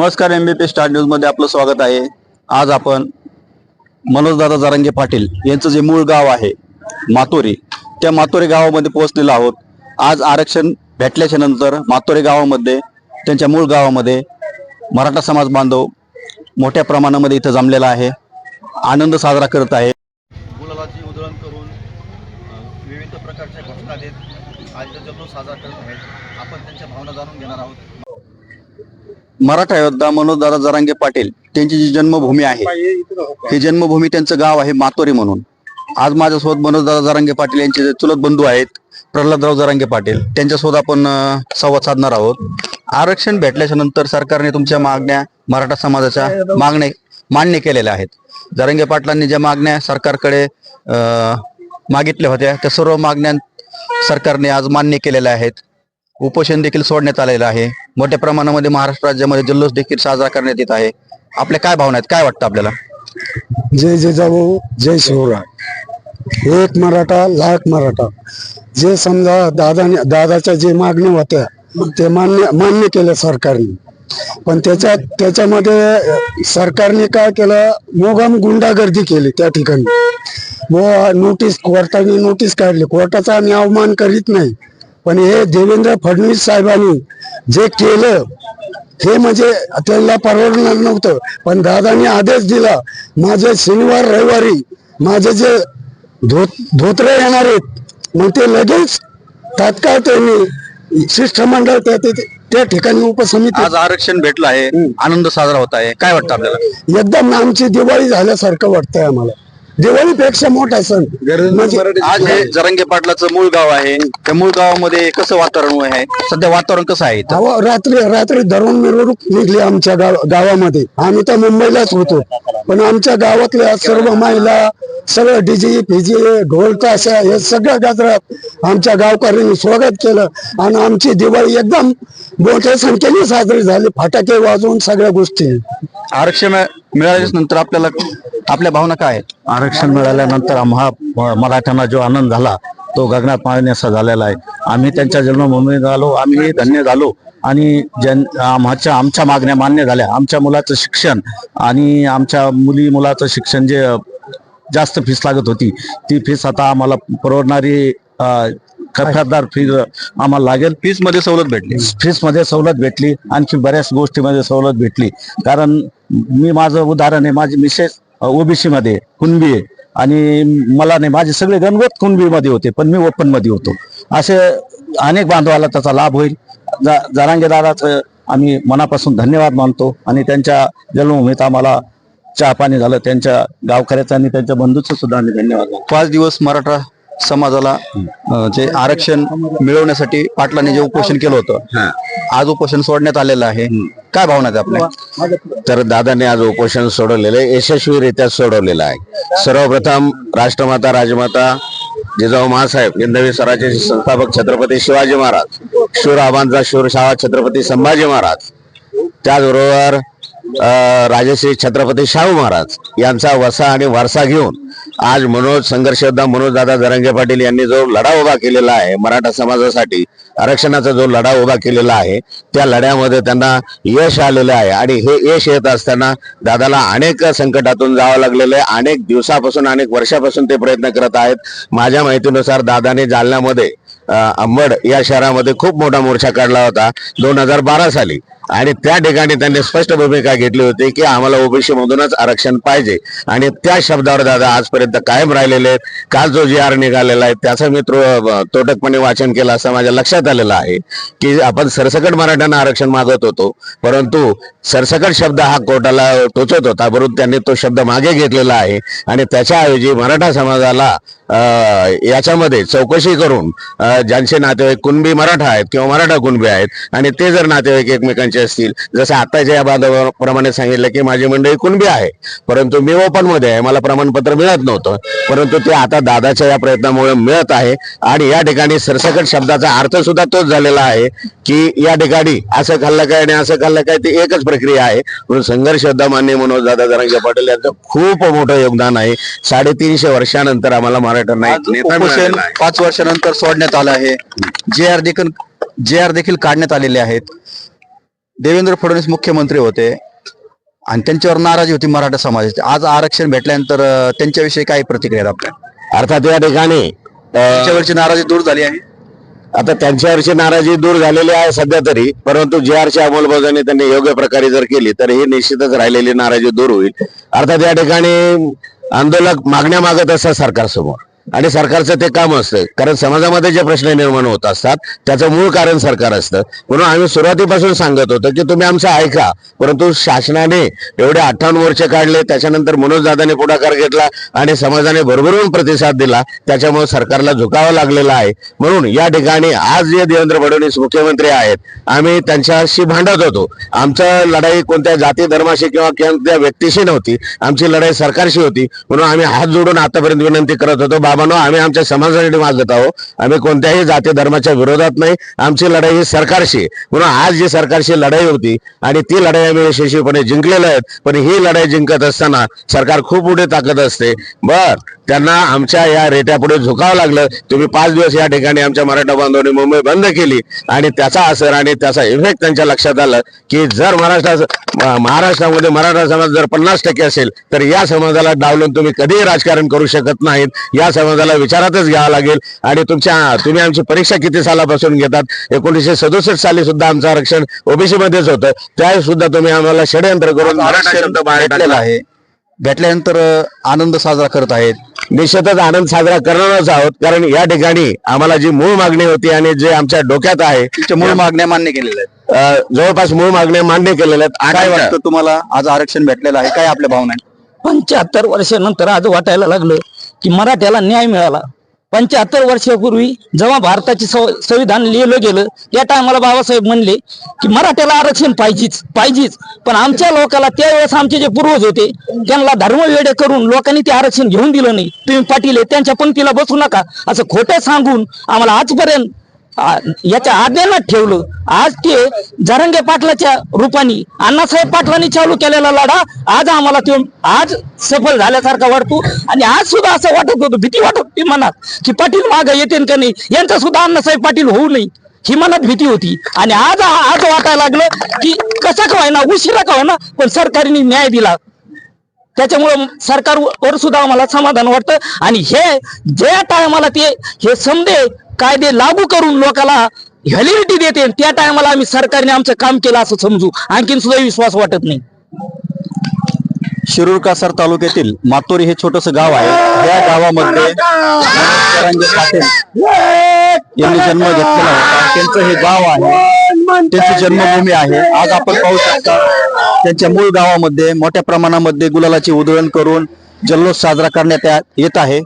नमस्कार एम बी P star न्यूजमध्ये आपलं स्वागत आहे. आज आपण मनोजदादा जारंगे पाटील यांचं जे मूळ गाव आहे मातोरी त्या मातोरी गावामध्ये पोहोचलेलो आहोत. आज आरक्षण भेटल्याच्या नंतर मातोरी गावामध्ये त्यांच्या मूळ गावामध्ये मराठा समाज बांधव मोठ्या प्रमाणामध्ये इथं जमलेला आहे. आनंद साजरा करत आहे. गुलालाची उधळण करून विविध प्रकारच्या घोषणा देत आज जल्लोष साजरा करत आहेत आपण त्यांच्या भावना जाणून घेणार आहोत. मराठा योद्धा मनोजदादा जरांगे पाटील त्यांची जी जन्मभूमी आहे ही जन्मभूमी त्यांचं गाव आहे मातोरी म्हणून. आज माझ्यासोबत मनोजदादा जरांगे पाटील यांचे जे चुलत बंधू आहेत प्रल्हादराव जरांगे पाटील त्यांच्यासोबत आपण संवाद साधणार आहोत. आरक्षण भेटल्याच्या नंतर सरकारने तुमच्या मागण्या मराठा समाजाच्या मागण्या मान्य केलेल्या आहेत. जरांगे पाटलांनी ज्या मागण्या सरकारकडे मागितल्या होत्या त्या सर्व मागण्या सरकारने आज मान्य केलेल्या आहेत. उपोषण देखील सोडण्यात आलेलं आहे. मोठ्या प्रमाणामध्ये महाराष्ट्र राज्यामध्ये जल्लोष देखील साजरा करण्यात येत आहे. आपल्या काय भावना आहेत? काय वाटतं आपल्याला? जय जिजाऊ जय शिवराय. एक मराठा लाख मराठा. जे समजा दादा दादाच्या जे मागण्या होत्या ते मान्य मान्य केलं सरकारने. पण त्याच्यात त्याच्यामध्ये सरकारने काय केलं? मोगाम गुंडागर्दी केली त्या ठिकाणी. व नोटीस कोर्टाने नोटीस काढली. कोर्टाचा आम्ही अवमान करीत नाही. पण हे देवेंद्र फडणवीस साहेबांनी जे केलं हे म्हणजे त्यांना परवडणार नव्हतं. पण दादाने आदेश दिला माझे शनिवार रविवारी माझे जे धोत धोत्रे येणार आहेत मग ते लगेच तात्काळ त्यांनी शिष्टमंडळ त्या ठिकाणी उपसमिती आज आरक्षण भेटलं आहे आनंद साजरा होत आहे. काय वाटतं आपल्याला? एकदम आमची दिवाळी झाल्यासारखं वाटतंय आम्हाला. दिवाळीपेक्षा मोठा सण. म्हणजे आज हे जरंगे पाटलाचं मूळ गाव आहे. त्या मूळ गावामध्ये कसं वातावरण आहे? सध्या वातावरण कसं आहे इथं? अहो, रात्री रात्री धरून मिरवणूक निघली आमच्या गाव गावामध्ये. आम्ही तर मुंबईलाच होतो. पण आमच्या गावातल्या सर्व महिला सगळं डीजे फिजे ढोल ताशा हे सगळं गाजरात आमच्या गावकऱ्यांनी स्वागत केलं. आणि आमची दिवाळी एकदम मोठ्या संख्येने साजरी झाली. फटाके वाजवून सगळ्या गोष्टी. आरक्षण मिळाल्याच्या नंतर आपल्याला आपल्या भावना काय आहेत? आरक्षण मिळाल्यानंतर आम्हा म- मराठ्यांना जो आनंद झाला तो गगनात मावण्याचा झालेला आहे. आम्ही त्यांच्या जन्मभूमीत आलो आम्ही धन्य झालो. आणि जन आमच्या आमच्या मागण्या मान्य झाल्या. आमच्या मुलाचं शिक्षण आणि आमच्या मुली मुलाचं शिक्षण जे जास्त फीस लागत होती ती फीस आता आम्हाला परवडणारी खफादार फीस आम्हाला लागेल. फीसमध्ये सवलत भेटली. फीसमध्ये सवलत भेटली. आणखी बऱ्याच गोष्टीमध्ये सवलत भेटली. कारण मी माझं उदाहरण आहे माझी मिसेस ओबीसी मध्ये कुणबी आहे. आणि मला नाही माझे सगळे गणगोत कुणबी मध्ये होते पण मी ओपनमध्ये होतो. असे अनेक बांधवाला त्याचा लाभ होईल. जा- जरांगे दादाचं आम्ही मनापासून धन्यवाद मानतो. आणि त्यांच्या जन्मभूमीत आम्हाला चहा पाणी झालं. त्यांच्या गावकऱ्याचं आणि त्यांच्या बंधूचं सुद्धा आम्ही धन्यवाद मानतो. पाच दिवस मराठा समाजाला जे आरक्षण मिळवण्यासाठी पाटलांनी जे उपोषण केलं होतं आज उपोषण सोडण्यात आलेलं आहे. काय भावना आहेत आपल्या? तर दादाने आज उपोषण सोडवलेलं आहे यशस्वीरित्या सोडवलेलं आहे. सर्वप्रथम राष्ट्रमाता राजमाता जिजाऊ महासाहेब हिंदवी स्वराज्याचे संस्थापक छत्रपती शिवाजी महाराज शूर आबांचा शूर शाळा छत्रपती संभाजी महाराज त्याचबरोबर राजश्री छत्रपती शाहू महाराज यांचा वसा आणि वारसा घेऊन आज मनोज संघर्ष योद्धा जरंगे पाटील यांनी जो लढा उभा केलेला आहे मराठा समाजासाठी आरक्षणाचा जो लढा उभा केलेला आहे त्या लढ्यामध्ये त्यांना यश आलेलं आहे आणि हे यश येत असताना दादाला अनेक संकटातून जावं लागलेलं आहे. अनेक दिवसापासून अनेक वर्षापासून ते प्रयत्न करत आहेत. माझ्या माहितीनुसार दादाने जालन्यामध्ये अंबड या शहरामध्ये खूप मोठा मोर्चा काढला होता दोन हजार बारा साली. आणि त्या ठिकाणी त्यांनी स्पष्ट भूमिका घेतली होती की आम्हाला ओबीसी मधूनच आरक्षण पाहिजे. आणि त्या शब्दावर दादा आजपर्यंत कायम राहिलेले आहेत. काल जो जी आर निघालेला आहे त्याचं मी तोटकपणे वाचन केलं असं माझ्या लक्षात आलेलं आहे की आपण सरसकट मराठ्यांना आरक्षण मागत होतो. परंतु सरसकट शब्द हा कोर्टाला टोचत होता. परंतु त्यांनी तो शब्द मागे घेतलेला आहे. आणि त्याच्याऐवजी मराठा समाजाला याच्यामध्ये चौकशी करून ज्यांचे नातेवाईक कुणबी मराठा आहेत किंवा मराठा कुणबी आहेत आणि ते जर नातेवाईक एकमेकांचे असतील जसं आताच्या या बांधवाप्रमाणे सांगितलं की माझी मंडळी कुणबी आहे परंतु मी ओपनमध्ये आहे मला प्रमाणपत्र मिळत नव्हतं परंतु ते आता दादाच्या या प्रयत्नामुळे मिळत आहे आणि या ठिकाणी सरसकट शब्दाचा अर्थ सुद्धा तोच झालेला आहे की या ठिकाणी असं खाल्लं काय आणि असं खाल्लं काय ती एकच प्रक्रिया आहे. म्हणून संघर्ष योद्धा मान्य मनोज दादा जरांगे पाटील यांचं खूप मोठं योगदान आहे. साडेतीनशे वर्षानंतर आम्हाला मराठ्यांना उपोषण आहे. पाच वर्षानंतर सोडण्यात आलं आहे. जे आर देखील जे आर देखील काढण्यात आलेले आहेत. देवेंद्र फडणवीस मुख्यमंत्री होते. आणि त्यांच्यावर नाराजी होती मराठा समाजाची. आज आरक्षण भेटल्यानंतर त्यांच्याविषयी काय प्रतिक्रिया आपल्या? अर्थात या ठिकाणी नाराजी दूर झाली आहे. आता त्यांच्यावरची नाराजी दूर झालेली आहे सध्या तरी परंतु जे आरची अंमलबजावणी त्यांनी योग्य प्रकारे जर केली तर ही निश्चितच राहिलेली नाराजी दूर होईल. अर्थात या ठिकाणी आंदोलक मागण्या मागत असतात सरकारसमोर. आणि सरकारचं ते काम असतं. कारण समाजामध्ये जे प्रश्न निर्माण होत असतात त्याचं मूळ कारण सरकार असतं. म्हणून आम्ही सुरुवातीपासून सांगत होतो की तुम्ही आमचं ऐका. परंतु शासनाने एवढे अठ्ठावन्न वर्ष काढले त्याच्यानंतर मनोजदादाने पुढाकार घेतला आणि समाजाने भरभरून प्रतिसाद दिला. त्याच्यामुळे सरकारला झुकावं लागलेलं आहे. म्हणून या ठिकाणी आज जे देवेंद्र फडणवीस मुख्यमंत्री आहेत आम्ही त्यांच्याशी भांडत होतो. आमचं लढाई कोणत्या जाती धर्माशी किंवा कोणत्या व्यक्तीशी नव्हती. आमची लढाई सरकारशी होती. म्हणून आम्ही हात जोडून आतापर्यंत विनंती करत होतो बाबांनो आम्ही आमच्या समाजासाठी मागत आहोत. आम्ही कोणत्याही जाती धर्माच्या विरोधात नाही. आमची लढाई ही सरकारशी. म्हणून आज जी सरकारशी लढाई होती आणि ती लढाई आम्ही यशस्वीपणे जिंकलेलो आहेत पण ही लढाई जिंकत असताना सरकार खूप पुढे ताकद असते. बर त्यांना आमच्या या रेट्यापुढे झुकावं लागलं. तुम्ही पाच दिवस या ठिकाणी आमच्या मराठा बांधवांनी मुंबई बंद केली. आणि त्याचा असर आणि त्याचा इफेक्ट त्यांच्या लक्षात आलं की जर महाराष्ट्रा महाराष्ट्रामध्ये मराठा समाज जर पन्नास टक्के असेल तर या समाजाला डावलून तुम्ही कधीही राजकारण करू शकत नाहीत. या समाजाला विचारातच घ्यावं लागेल. आणि तुमच्या तुम्ही आमची परीक्षा किती सालापासून घेतात? एकोणीसशे सदुसष्ट साली सुद्धा आमचं आरक्षण ओबीसी मध्येच होतं. त्यावेळी सुद्धा तुम्ही आम्हाला षडयंत्र करून मराठा शब्द बाहेर आहे. भेटल्यानंतर आनंद साजरा करत आहेत. निश्चितच आनंद साजरा करणारच आहोत. कारण या ठिकाणी आम्हाला जी मूळ मागणी होती आणि जे आमच्या डोक्यात आहे मूळ मागण्या मान्य केलेल्या आहेत. जवळपास मूळ मागण्या मान्य केलेल्या आहेत. काय वाटतं तुम्हाला? आज आरक्षण भेटलेलं आहे. काय आपल्या भावना? पंच्याहत्तर वर्षानंतर आज वाटायला लागलं. की मराठ्याला न्याय मिळाला. पंच्याहत्तर वर्षापूर्वी जेव्हा भारताचे संविधान लिहिलं गेलं त्या टायमाला बाबासाहेब म्हणले की मराठ्याला आरक्षण पाहिजेच पाहिजेच. पण आमच्या लोकाला त्यावेळेस आमचे जे पूर्वज होते त्यांना धर्मवेडे करून लोकांनी ते आरक्षण घेऊन दिलं नाही. तुम्ही पाटील आहे, त्यांच्या पंक्तीला बसू नका. असं खोटं सांगून आम्हाला आजपर्यंत याच्या आज्ञानात ठेवलं. आज ते जरंगे पाटलाच्या रूपाने अण्णासाहेब पाटलांनी चालू केलेला लढा आज आम्हाला तो आज सफल झाल्यासारखा वाटतो. आणि आज सुद्धा असं वाटत होतं भीती वाटत होती मनात की पाटील मागं येते का नाही? यांचा सुद्धा अण्णासाहेब पाटील होऊ नये. ही मनात भीती होती. आणि आज आज वाटायला लागलं की कसा का होईना उशिरा का होईना पण सरकारने न्याय दिला. त्याच्यामुळे सरकारवर सुद्धा आम्हाला समाधान वाटतं. आणि हे ज्या टायमाला ते हे समजे कायदे लागू करून लोकाला व्हॅलिडिटी देते त्या टायमाला आम्ही सरकारने आमचं काम केलं असं समजू. आणखीन सुद्धा विश्वास वाटत नाही. शिरूर कासार तालुक्यातील मातोरी हे छोटस गाव आहे. या गावामध्ये यांनी जन्म घेतलेला होता. त्यांचं हे गाव आहे. त्यांची जन्मभूमी आहे. आज आपण पाहू शकता त्यांच्या मूळ गावामध्ये मोठ्या प्रमाणामध्ये गुलालाची उधळण करून जल्लोष साजरा करण्यात येत आहे.